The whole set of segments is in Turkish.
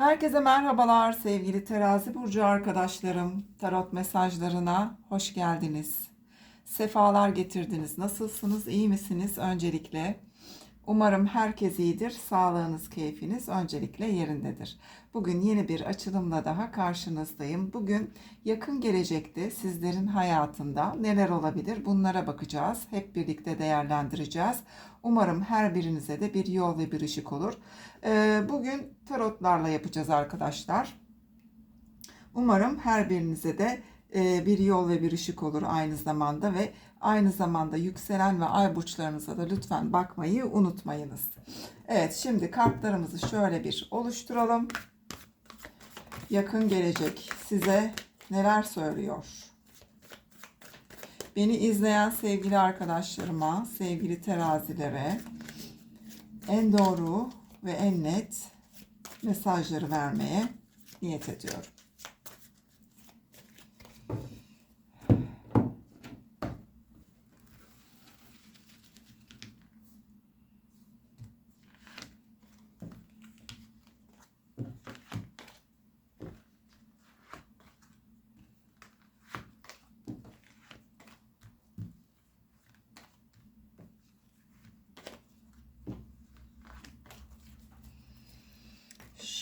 Herkese merhabalar sevgili terazi burcu arkadaşlarım. Tarot mesajlarına hoş geldiniz. Sefalar getirdiniz. Nasılsınız? İyi misiniz? Öncelikle umarım herkes iyidir. Sağlığınız, keyfiniz öncelikle yerindedir. Bugün yeni bir açılımla daha karşınızdayım. Bugün yakın gelecekte sizlerin hayatında neler olabilir? Bunlara bakacağız. Hep birlikte değerlendireceğiz. Umarım her birinize de bir yol ve bir ışık olur. Ee, Bugün tarotlarla yapacağız arkadaşlar. Umarım her birinize de e, bir yol ve bir ışık olur aynı zamanda ve aynı zamanda yükselen ve ay burçlarınıza da lütfen bakmayı unutmayınız. Evet şimdi kartlarımızı şöyle bir oluşturalım. Yakın gelecek size neler söylüyor? Beni izleyen sevgili arkadaşlarıma, sevgili terazilere en doğru ve en net mesajları vermeye niyet ediyorum.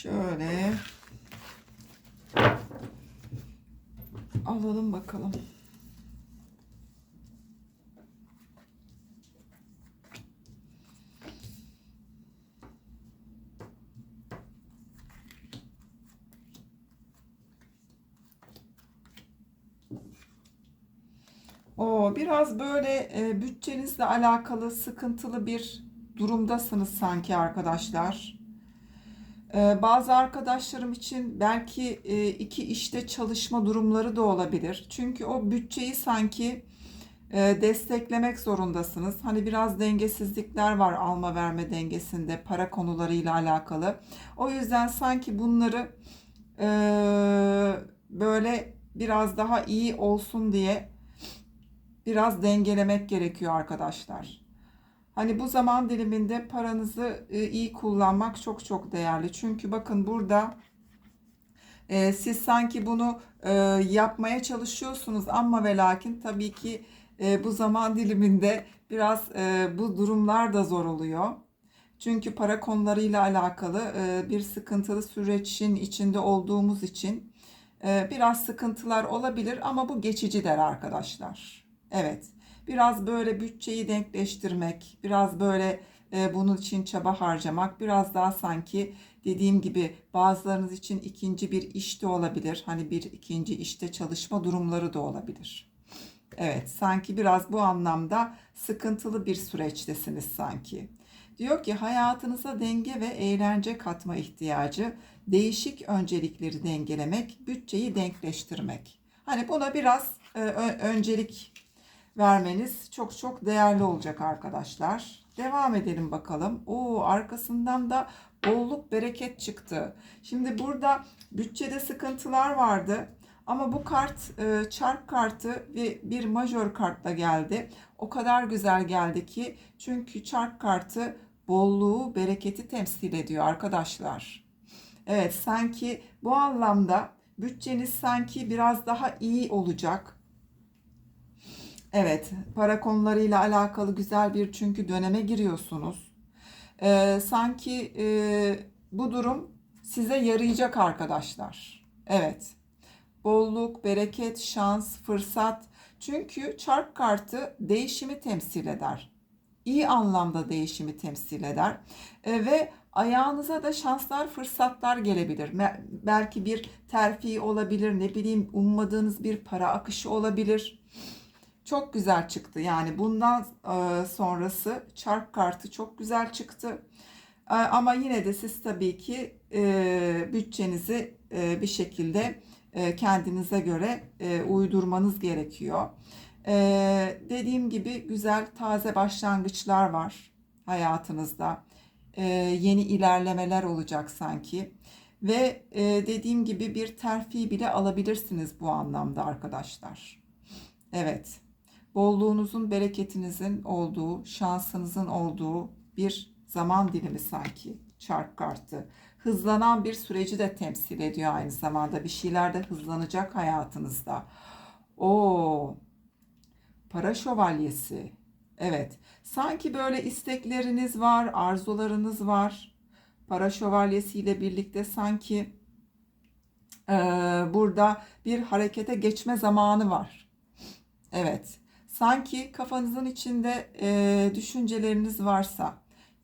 Şöyle alalım bakalım. O biraz böyle e, bütçenizle alakalı sıkıntılı bir durumdasınız sanki arkadaşlar. Ee, bazı arkadaşlarım için belki e, iki işte çalışma durumları da olabilir. Çünkü o bütçeyi sanki e, desteklemek zorundasınız. Hani biraz dengesizlikler var alma verme dengesinde para konularıyla alakalı. O yüzden sanki bunları e, böyle biraz daha iyi olsun diye biraz dengelemek gerekiyor arkadaşlar. Hani bu zaman diliminde paranızı e, iyi kullanmak çok çok değerli. Çünkü bakın burada e, siz sanki bunu e, yapmaya çalışıyorsunuz ama ve lakin tabii ki bu zaman diliminde biraz bu durumlar da zor oluyor. Çünkü para konularıyla alakalı bir sıkıntılı sürecin içinde olduğumuz için biraz sıkıntılar olabilir ama bu geçicidir arkadaşlar. Evet. Biraz böyle bütçeyi denkleştirmek, biraz böyle e, bunun için çaba harcamak, biraz daha sanki dediğim gibi bazılarınız için ikinci bir iş de olabilir. Hani bir ikinci işte çalışma durumları da olabilir. Evet, sanki biraz bu anlamda sıkıntılı bir süreçtesiniz sanki. Diyor ki hayatınıza denge ve eğlence katma ihtiyacı, değişik öncelikleri dengelemek, bütçeyi denkleştirmek. Hani buna biraz e, öncelik vermeniz çok çok değerli olacak arkadaşlar. Devam edelim bakalım. Oo arkasından da bolluk bereket çıktı. Şimdi burada bütçede sıkıntılar vardı. Ama bu kart e, çark kartı ve bir majör kartla geldi. O kadar güzel geldi ki çünkü çark kartı bolluğu, bereketi temsil ediyor arkadaşlar. Evet sanki bu anlamda bütçeniz sanki biraz daha iyi olacak Evet, para konularıyla alakalı güzel bir çünkü döneme giriyorsunuz. Ee, sanki e, bu durum size yarayacak arkadaşlar. Evet, bolluk, bereket, şans, fırsat. Çünkü çark kartı değişimi temsil eder. İyi anlamda değişimi temsil eder. E, ve ayağınıza da şanslar, fırsatlar gelebilir. Belki bir terfi olabilir, ne bileyim ummadığınız bir para akışı olabilir çok güzel çıktı. Yani bundan e, sonrası çark kartı çok güzel çıktı. E, ama yine de siz tabii ki e, bütçenizi bir şekilde kendinize göre uydurmanız gerekiyor. Dediğim gibi güzel taze başlangıçlar var hayatınızda. Yeni ilerlemeler olacak sanki. Ve dediğim gibi bir terfi bile alabilirsiniz bu anlamda arkadaşlar. Evet bolluğunuzun, bereketinizin olduğu, şansınızın olduğu bir zaman dilimi sanki çark kartı. hızlanan bir süreci de temsil ediyor aynı zamanda. Bir şeyler de hızlanacak hayatınızda. O para şövalyesi. Evet. Sanki böyle istekleriniz var, arzularınız var. Para şövalyesiyle birlikte sanki e, burada bir harekete geçme zamanı var. Evet. Sanki kafanızın içinde e, düşünceleriniz varsa,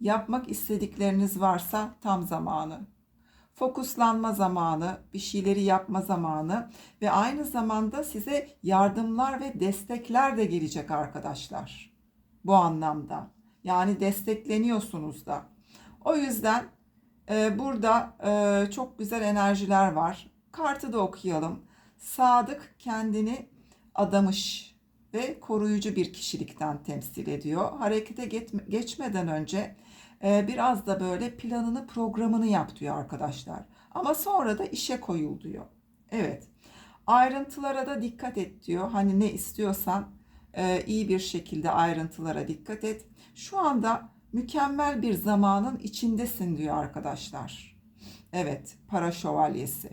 yapmak istedikleriniz varsa tam zamanı. Fokuslanma zamanı, bir şeyleri yapma zamanı ve aynı zamanda size yardımlar ve destekler de gelecek arkadaşlar. Bu anlamda. Yani destekleniyorsunuz da. O yüzden e, burada e, çok güzel enerjiler var. Kartı da okuyalım. Sadık kendini adamış ve koruyucu bir kişilikten temsil ediyor. Harekete geçmeden önce e, biraz da böyle planını programını yap diyor arkadaşlar. Ama sonra da işe koyul diyor. Evet. Ayrıntılara da dikkat et diyor. Hani ne istiyorsan e, iyi bir şekilde ayrıntılara dikkat et. Şu anda mükemmel bir zamanın içindesin diyor arkadaşlar. Evet, para şövalyesi.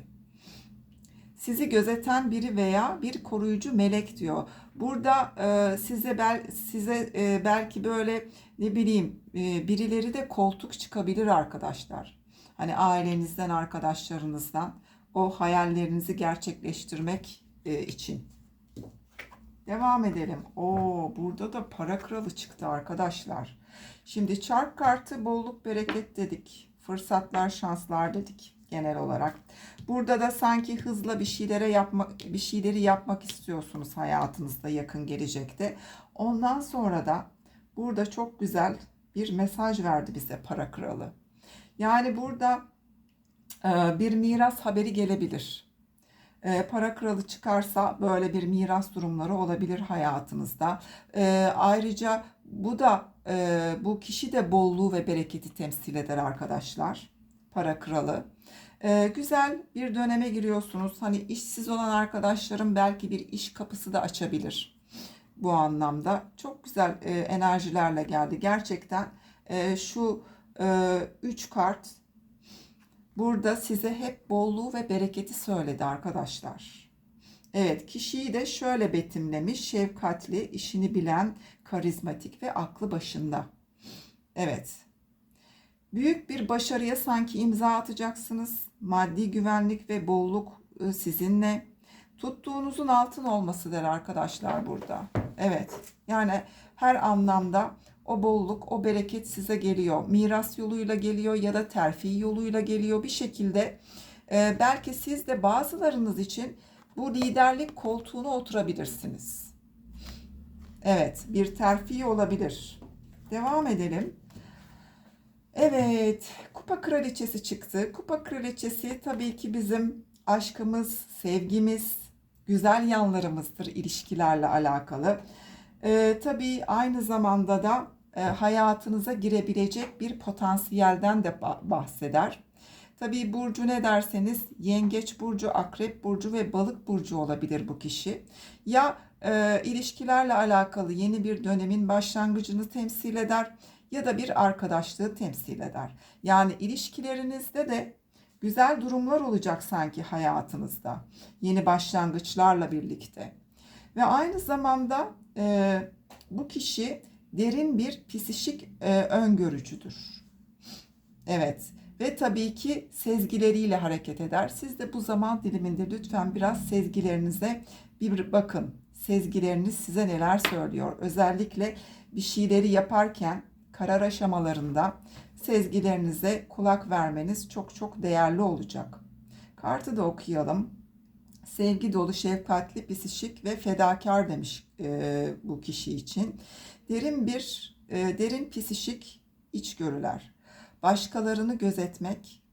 Sizi gözeten biri veya bir koruyucu melek diyor. Burada e, size bel size e, belki böyle ne bileyim e, birileri de koltuk çıkabilir arkadaşlar. Hani ailenizden, arkadaşlarınızdan o hayallerinizi gerçekleştirmek e, için. Devam edelim. Oo, burada da para kralı çıktı arkadaşlar. Şimdi çark kartı bolluk bereket dedik. Fırsatlar, şanslar dedik genel olarak. Burada da sanki hızla bir şeylere yapmak bir şeyleri yapmak istiyorsunuz hayatınızda yakın gelecekte. Ondan sonra da burada çok güzel bir mesaj verdi bize para kralı. Yani burada e, bir miras haberi gelebilir. E, para kralı çıkarsa böyle bir miras durumları olabilir hayatınızda. E, ayrıca bu da bu kişi de bolluğu ve bereketi temsil eder arkadaşlar. Para kralı. güzel bir döneme giriyorsunuz. Hani işsiz olan arkadaşlarım belki bir iş kapısı da açabilir bu anlamda. Çok güzel enerjilerle geldi. Gerçekten şu üç kart burada size hep bolluğu ve bereketi söyledi arkadaşlar. Evet kişiyi de şöyle betimlemiş. Şefkatli, işini bilen, karizmatik ve aklı başında. Evet. Büyük bir başarıya sanki imza atacaksınız. Maddi güvenlik ve bolluk ıı, sizinle. Tuttuğunuzun altın olması der arkadaşlar burada. Evet. Yani her anlamda o bolluk, o bereket size geliyor. Miras yoluyla geliyor ya da terfi yoluyla geliyor bir şekilde. E, belki siz de bazılarınız için bu liderlik koltuğuna oturabilirsiniz. Evet, bir terfi olabilir. Devam edelim. Evet, kupa kraliçesi çıktı. Kupa kraliçesi tabii ki bizim aşkımız, sevgimiz, güzel yanlarımızdır ilişkilerle alakalı. Ee, tabii aynı zamanda da e, hayatınıza girebilecek bir potansiyelden de bahseder. Tabii burcu ne derseniz yengeç burcu, akrep burcu ve balık burcu olabilir bu kişi. Ya e, ilişkilerle alakalı yeni bir dönemin başlangıcını temsil eder ya da bir arkadaşlığı temsil eder. Yani ilişkilerinizde de güzel durumlar olacak sanki hayatınızda. Yeni başlangıçlarla birlikte. Ve aynı zamanda e, bu kişi derin bir psişik e, öngörücüdür. Evet ve tabii ki sezgileriyle hareket eder. Siz de bu zaman diliminde lütfen biraz sezgilerinize bir bakın. Sezgileriniz size neler söylüyor? Özellikle bir şeyleri yaparken karar aşamalarında sezgilerinize kulak vermeniz çok çok değerli olacak. Kartı da okuyalım. Sevgi dolu, şefkatli, psişik ve fedakar demiş e, bu kişi için. Derin bir, e, derin psişik içgörüler. Başkalarını gözetmek.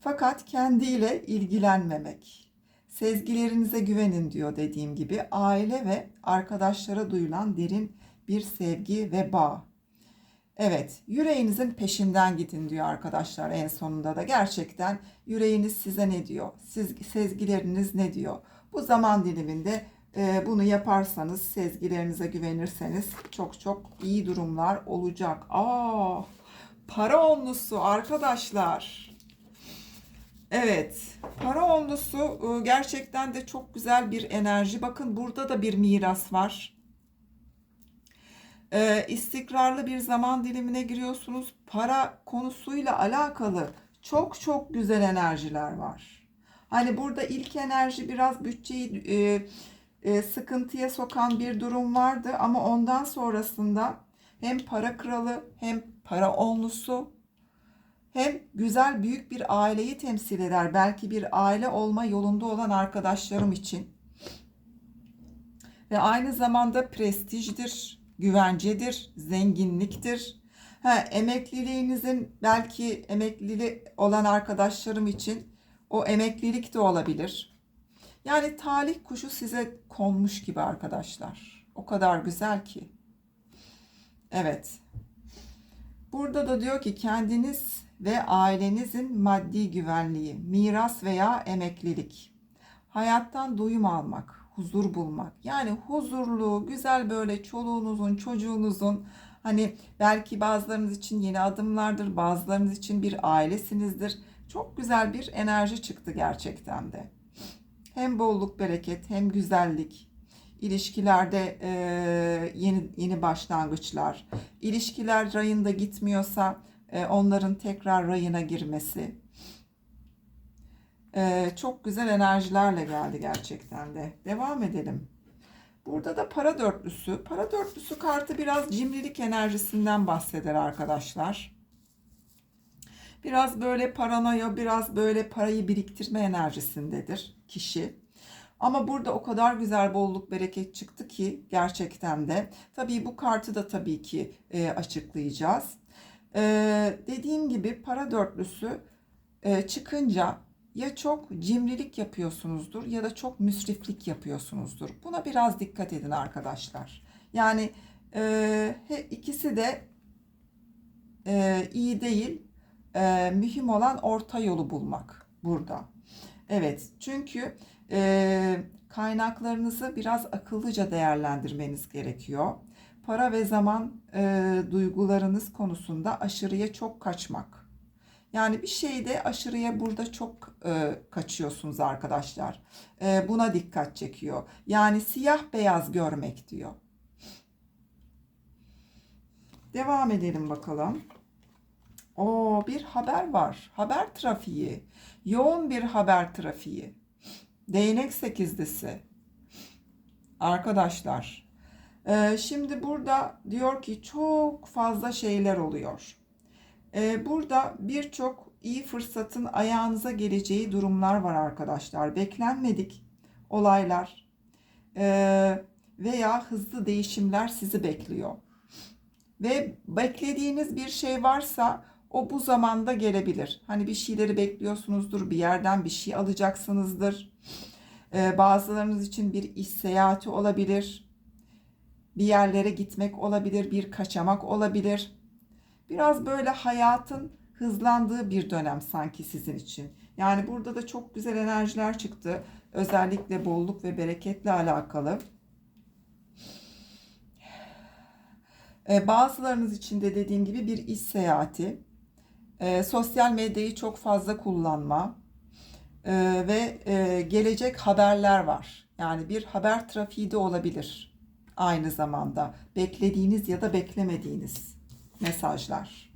Fakat kendiyle ilgilenmemek. Sezgilerinize güvenin diyor dediğim gibi. Aile ve arkadaşlara duyulan derin bir sevgi ve bağ. Evet, yüreğinizin peşinden gidin diyor arkadaşlar en sonunda da. Gerçekten yüreğiniz size ne diyor? Siz, sezgileriniz ne diyor? Bu zaman diliminde e, bunu yaparsanız, sezgilerinize güvenirseniz çok çok iyi durumlar olacak. Aa, para onlusu arkadaşlar. Evet, para onlusu e, gerçekten de çok güzel bir enerji. Bakın burada da bir miras var. E, istikrarlı bir zaman dilimine giriyorsunuz. Para konusuyla alakalı çok çok güzel enerjiler var. Hani burada ilk enerji biraz bütçeyi e, e, sıkıntıya sokan bir durum vardı ama ondan sonrasında hem para kralı hem para onlusu hem güzel büyük bir aileyi temsil eder. Belki bir aile olma yolunda olan arkadaşlarım için. Ve aynı zamanda prestijdir, güvencedir, zenginliktir. Ha, emekliliğinizin belki emeklili olan arkadaşlarım için o emeklilik de olabilir. Yani talih kuşu size konmuş gibi arkadaşlar. O kadar güzel ki. Evet. Burada da diyor ki kendiniz ve ailenizin maddi güvenliği, miras veya emeklilik, hayattan duyum almak, huzur bulmak. Yani huzurlu, güzel böyle çoluğunuzun, çocuğunuzun hani belki bazılarınız için yeni adımlardır, bazılarınız için bir ailesinizdir. Çok güzel bir enerji çıktı gerçekten de. Hem bolluk, bereket, hem güzellik, ilişkilerde e, yeni yeni başlangıçlar, ilişkiler rayında gitmiyorsa e, onların tekrar rayına girmesi. E, çok güzel enerjilerle geldi gerçekten de. Devam edelim. Burada da para dörtlüsü. Para dörtlüsü kartı biraz cimrilik enerjisinden bahseder arkadaşlar. Biraz böyle paranoya, biraz böyle parayı biriktirme enerjisindedir kişi. Ama burada o kadar güzel bolluk bereket çıktı ki gerçekten de. Tabii bu kartı da tabii ki e, açıklayacağız. Ee, dediğim gibi para dörtlüsü e, çıkınca ya çok cimrilik yapıyorsunuzdur ya da çok müsriflik yapıyorsunuzdur. Buna biraz dikkat edin arkadaşlar. Yani e, ikisi de e, iyi değil. E, mühim olan orta yolu bulmak burada. Evet çünkü e, kaynaklarınızı biraz akıllıca değerlendirmeniz gerekiyor para ve zaman e, duygularınız konusunda aşırıya çok kaçmak. Yani bir şeyde aşırıya burada çok e, kaçıyorsunuz arkadaşlar. E, buna dikkat çekiyor. Yani siyah beyaz görmek diyor. Devam edelim bakalım. O bir haber var. Haber trafiği. Yoğun bir haber trafiği. Değnek sekizlisi. Arkadaşlar ee, şimdi burada diyor ki çok fazla şeyler oluyor. Ee, burada birçok iyi fırsatın ayağınıza geleceği durumlar var arkadaşlar. Beklenmedik olaylar ee, veya hızlı değişimler sizi bekliyor. Ve beklediğiniz bir şey varsa o bu zamanda gelebilir. Hani bir şeyleri bekliyorsunuzdur, bir yerden bir şey alacaksınızdır. Bazılarınız için bir iş seyahati olabilir bir yerlere gitmek olabilir, bir kaçamak olabilir. Biraz böyle hayatın hızlandığı bir dönem sanki sizin için. Yani burada da çok güzel enerjiler çıktı. Özellikle bolluk ve bereketle alakalı. Ee, bazılarınız için de dediğim gibi bir iş seyahati, e, sosyal medyayı çok fazla kullanma e, ve e, gelecek haberler var. Yani bir haber trafiği de olabilir aynı zamanda beklediğiniz ya da beklemediğiniz mesajlar.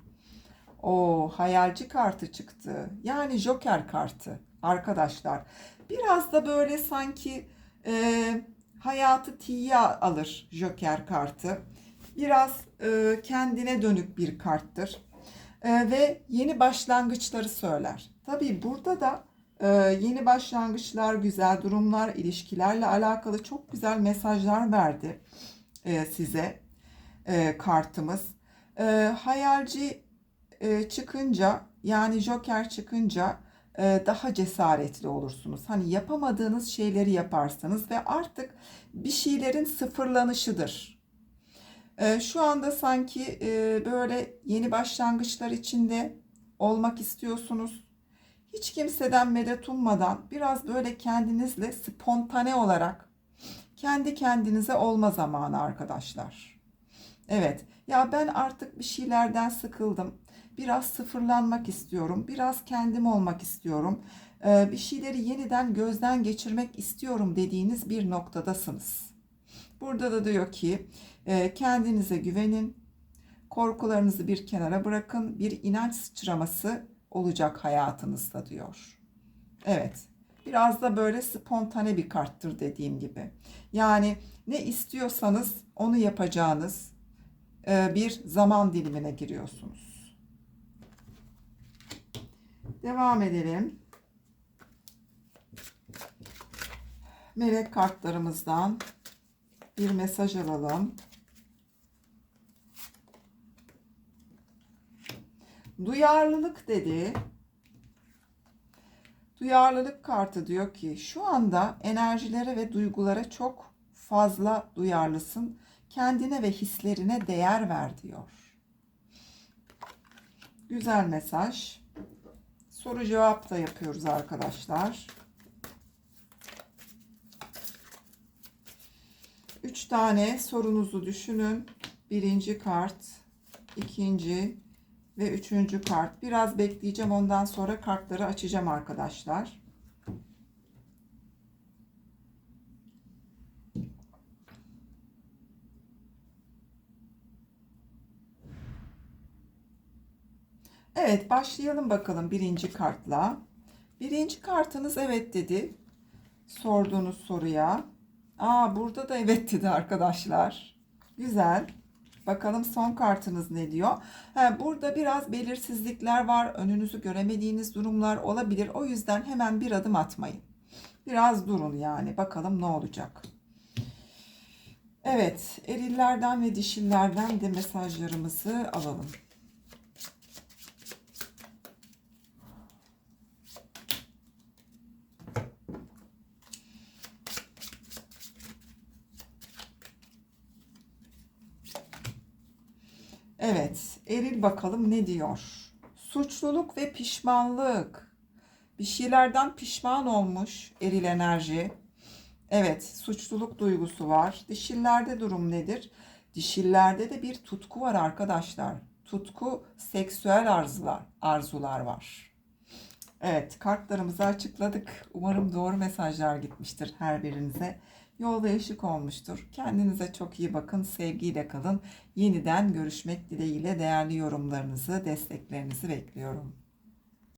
O hayalci kartı çıktı. Yani Joker kartı arkadaşlar. Biraz da böyle sanki e, hayatı tiye alır Joker kartı. Biraz e, kendine dönük bir karttır. E, ve yeni başlangıçları söyler. Tabii burada da ee, yeni başlangıçlar, güzel durumlar, ilişkilerle alakalı çok güzel mesajlar verdi e, size e, kartımız. E, hayalci e, çıkınca yani Joker çıkınca e, daha cesaretli olursunuz. Hani yapamadığınız şeyleri yaparsınız ve artık bir şeylerin sıfırlanışıdır. E, şu anda sanki e, böyle yeni başlangıçlar içinde olmak istiyorsunuz hiç kimseden medet ummadan biraz böyle kendinizle spontane olarak kendi kendinize olma zamanı arkadaşlar. Evet ya ben artık bir şeylerden sıkıldım. Biraz sıfırlanmak istiyorum. Biraz kendim olmak istiyorum. Ee, bir şeyleri yeniden gözden geçirmek istiyorum dediğiniz bir noktadasınız. Burada da diyor ki e, kendinize güvenin. Korkularınızı bir kenara bırakın. Bir inanç sıçraması olacak hayatınızda diyor. Evet. Biraz da böyle spontane bir karttır dediğim gibi. Yani ne istiyorsanız onu yapacağınız bir zaman dilimine giriyorsunuz. Devam edelim. Melek kartlarımızdan bir mesaj alalım. Duyarlılık dedi. Duyarlılık kartı diyor ki şu anda enerjilere ve duygulara çok fazla duyarlısın. Kendine ve hislerine değer ver diyor. Güzel mesaj. Soru cevap da yapıyoruz arkadaşlar. Üç tane sorunuzu düşünün. Birinci kart, ikinci ve üçüncü kart. Biraz bekleyeceğim. Ondan sonra kartları açacağım arkadaşlar. Evet başlayalım bakalım birinci kartla. Birinci kartınız evet dedi. Sorduğunuz soruya. Aa burada da evet dedi arkadaşlar. Güzel. Bakalım son kartınız ne diyor? Ha, burada biraz belirsizlikler var. Önünüzü göremediğiniz durumlar olabilir. O yüzden hemen bir adım atmayın. Biraz durun yani. Bakalım ne olacak. Evet, erillerden ve dişillerden de mesajlarımızı alalım. Evet, eril bakalım ne diyor? Suçluluk ve pişmanlık. Bir şeylerden pişman olmuş eril enerji. Evet, suçluluk duygusu var. Dişillerde durum nedir? Dişillerde de bir tutku var arkadaşlar. Tutku, seksüel arzular, arzular var. Evet, kartlarımızı açıkladık. Umarım doğru mesajlar gitmiştir her birinize. Yolda ışık olmuştur. Kendinize çok iyi bakın, sevgiyle kalın. Yeniden görüşmek dileğiyle değerli yorumlarınızı, desteklerinizi bekliyorum.